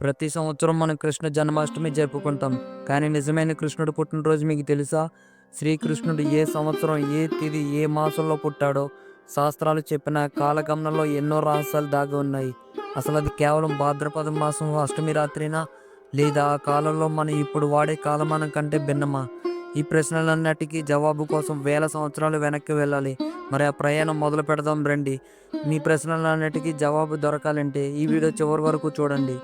ప్రతి సంవత్సరం మనం కృష్ణ జన్మాష్టమి జరుపుకుంటాం. కానీ నిజమైన కృష్ణుడు పుట్టినరోజు మీకు తెలుసా? శ్రీకృష్ణుడు ఏ సంవత్సరం ఏ తిది ఏ మాసంలో పుట్టాడో శాస్త్రాలు చెప్పిన కాలగమనంలో ఎన్నో రహస్యాలు దాగి ఉన్నాయి. అసలు అది కేవలం భాద్రపద మాసం అష్టమి రాత్రినా? లేదా ఆ కాలంలో మనం ఇప్పుడు వాడే కాలమానం కంటే భిన్నమా? ఈ ప్రశ్నలన్నిటికీ జవాబు కోసం వేల సంవత్సరాలు వెనక్కి వెళ్ళాలి. మరి ఆ ప్రయాణం మొదలు పెడదాం రండి. మీ ప్రశ్నలన్నిటికీ జవాబు దొరకాలంటే ఈ వీడియో చివరి వరకు చూడండి.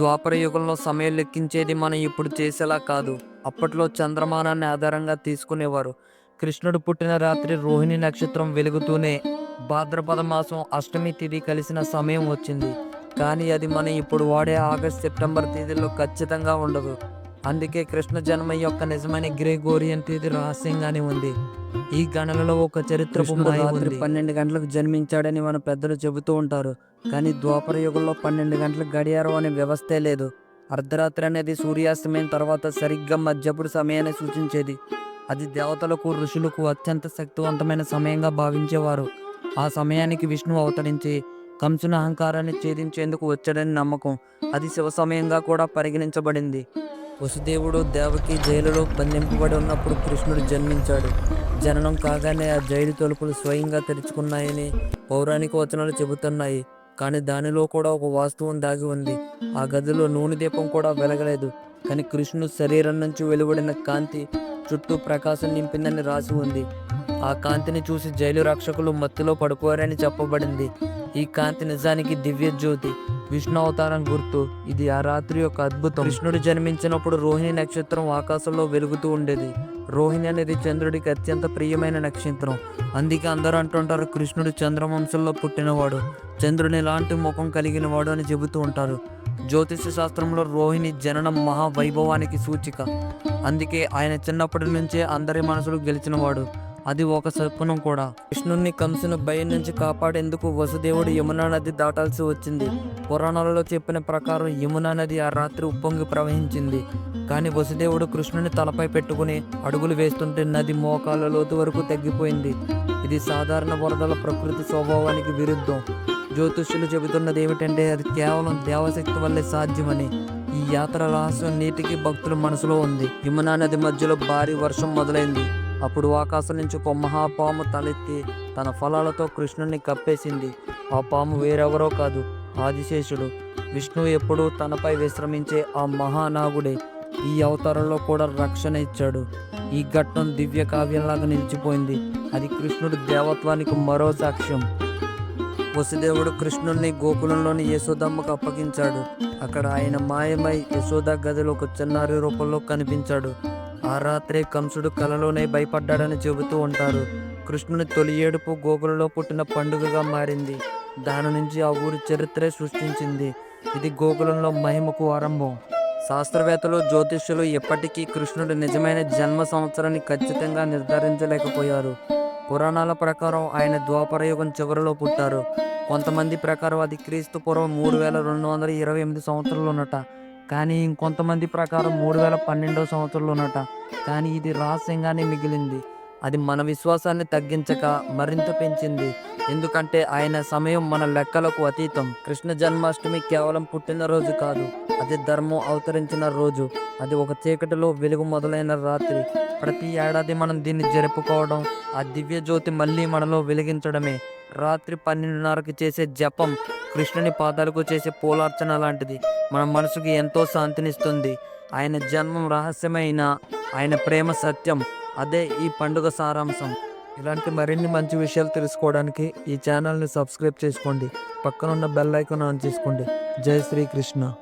ద్వాపర యుగంలో సమయం లెక్కించేది మనం ఇప్పుడు చేసేలా కాదు. అప్పట్లో చంద్రమానాన్ని ఆధారంగా తీసుకునేవారు. కృష్ణుడు పుట్టిన రాత్రి రోహిణి నక్షత్రం వెలుగుతూనే భాద్రపద మాసం అష్టమి తిథి కలిసిన సమయం వచ్చింది. కానీ అది మనం ఇప్పుడు వాడే ఆగస్ట్ సెప్టెంబర్ తేదీల్లో ఖచ్చితంగా ఉండదు. అందుకే కృష్ణ జన్మ యొక్క నిజమైన గ్రేగోరియన్ తేదీ రహస్యంగానే ఉంది. ఈ గణనలో ఒక చరిత్రపు రాత్రి పన్నెండు గంటలకు జన్మించాడని మన పెద్దలు చెబుతూ ఉంటారు. కానీ ద్వాపర యుగంలో పన్నెండు గంటలకు గడియారం అనే వ్యవస్థే లేదు. అర్ధరాత్రి అనేది సూర్యాస్తమయం తర్వాత సరిగ్గా మధ్యపుడు సమయాన్ని సూచించేది. అది దేవతలకు ఋషులకు అత్యంత శక్తివంతమైన సమయంగా భావించేవారు. ఆ సమయానికి విష్ణువు అవతరించి కంసుని అహంకారాన్ని ఛేదించేందుకు వచ్చాడని నమ్మకం. అది శివ సమయంగా కూడా పరిగణించబడింది. వసుదేవుడు దేవకి జైలులో బంధింపబడి ఉన్నప్పుడు కృష్ణుడు జన్మించాడు. జననం కాగానే ఆ జైలు తలుపులు స్వయంగా తెరుచుకున్నాయని పౌరాణిక వచనాలు చెబుతున్నాయి. కానీ దానిలో కూడా ఒక వాస్తవం దాగి ఉంది. ఆ గదిలో నూనె దీపం కూడా వెలగలేదు. కానీ కృష్ణుడు శరీరం నుంచి వెలువడిన కాంతి చుట్టూ ప్రకాశం నింపిందని రాసి ఉంది. ఆ కాంతిని చూసి జైలు రక్షకులు మత్తులో పడుకోరని చెప్పబడింది. ఈ కాంతి నిజానికి దివ్య జ్యోతి విష్ణు అవతారం గుర్తు. ఇది ఆ రాత్రి యొక్క అద్భుతం. కృష్ణుడు జన్మించినప్పుడు రోహిణి నక్షత్రం ఆకాశంలో వెలుగుతూ ఉండేది. రోహిణి అనేది చంద్రుడికి అత్యంత ప్రియమైన నక్షత్రం. అందుకే అందరూ అంటుంటారు కృష్ణుడు చంద్రవంశంలో పుట్టినవాడు. చంద్రుని లాంటి ముఖం కలిగిన వాడు అని చెబుతూ ఉంటారు. జ్యోతిష శాస్త్రంలో రోహిణి జననం మహావైభవానికి సూచిక. అందుకే ఆయన చిన్నప్పటి నుంచే అందరి మనసులు గెలిచినవాడు. అది ఒక శకునం కూడా. కృష్ణుణ్ణి కంసును భయం నుంచి కాపాడేందుకు వసుదేవుడు యమునా నది దాటాల్సి వచ్చింది. పురాణాలలో చెప్పిన ప్రకారం యమునా నది ఆ రాత్రి ఉప్పొంగి ప్రవహించింది. కానీ వసుదేవుడు కృష్ణుని తలపై పెట్టుకుని అడుగులు వేస్తుంటే నది మోకాల లోతు వరకు తగ్గిపోయింది. ఇది సాధారణ వరదల ప్రకృతి స్వభావానికి విరుద్ధం. జ్యోతిష్యులు చెబుతున్నది ఏమిటంటే అది కేవలం దేవశక్తి వల్లే సాధ్యమని. ఈ యాత్ర రహస్యం నీటికి భక్తుల మనసులో ఉంది. యమునా నది మధ్యలో భారీ వర్షం మొదలైంది. అప్పుడు ఆకాశం నుంచి ఒక మహాపాము తలెత్తి తన ఫలాలతో కృష్ణుని కప్పేసింది. ఆ పాము వేరెవరో కాదు ఆదిశేషుడు. విష్ణువు ఎప్పుడూ తనపై విశ్రమించే ఆ మహానాగుడే. ఈ అవతారంలో కూడా రక్షణ ఇచ్చాడు. ఈ ఘట్టం దివ్య కావ్యంలాగా నిలిచిపోయింది. అది కృష్ణుడు దేవత్వానికి మరో సాక్ష్యం. వసుదేవుడు కృష్ణుణ్ణి గోకులంలోని యశోదమ్మకు అప్పగించాడు. అక్కడ ఆయన మాయమై యశోద గదిలో ఒక చిన్నారి రూపంలో కనిపించాడు. ఆ రాత్రే కంసుడు కలలోనే భయపడ్డాడని చెబుతూ ఉంటారు. కృష్ణుని తొలి ఏడుపు గోకులలో పుట్టిన పండుగగా మారింది. దాని నుంచి ఆ ఊరి చరిత్రే సృష్టించింది. ఇది గోకులంలో మహిమకు ఆరంభం. శాస్త్రవేత్తలు జ్యోతిష్యులు ఎప్పటికీ కృష్ణుడు నిజమైన జన్మ సంవత్సరాన్ని ఖచ్చితంగా నిర్ధారించలేకపోయారు. పురాణాల ప్రకారం ఆయన ద్వాపరయుగం చివరిలో పుట్టారు. కొంతమంది ప్రకారం అది క్రీస్తు పూర్వం మూడు వేల రెండు వందల ఇరవై ఎనిమిది సంవత్సరాలు ఉన్నట కానీ ఇంకొంతమంది ప్రకారం మూడు వేల పన్నెండో సంవత్సరంలో ఉన్నట కానీ ఇది రహస్యంగానే మిగిలింది. అది మన విశ్వాసాన్ని తగ్గించక మరింత పెంచింది. ఎందుకంటే ఆయన సమయం మన లెక్కలకు అతీతం. కృష్ణ జన్మాష్టమి కేవలం పుట్టినరోజు కాదు. అది ధర్మం అవతరించిన రోజు. అది ఒక చీకటిలో వెలుగు మొదలైన రాత్రి. ప్రతి ఏడాది మనం దీన్ని జరుపుకోవడం ఆ దివ్య జ్యోతి మళ్ళీ మనలో వెలిగించడమే. రాత్రి పన్నెండున్నరకు చేసే జపం కృష్ణుని పాదాలకు చేసే పూలార్చన లాంటిది. మన మనసుకి ఎంతో శాంతినిస్తుంది. ఆయన జన్మం రహస్యమైన ఆయన ప్రేమ సత్యం. అదే ఈ పండుగ సారాంశం. ఇలాంటి మరిన్ని మంచి విషయాలు తెలుసుకోవడానికి ఈ ఛానల్ని సబ్స్క్రైబ్ చేసుకోండి. పక్కనున్న బెల్ ఐకాన్ ఆన్ చేసుకోండి. జై శ్రీకృష్ణ.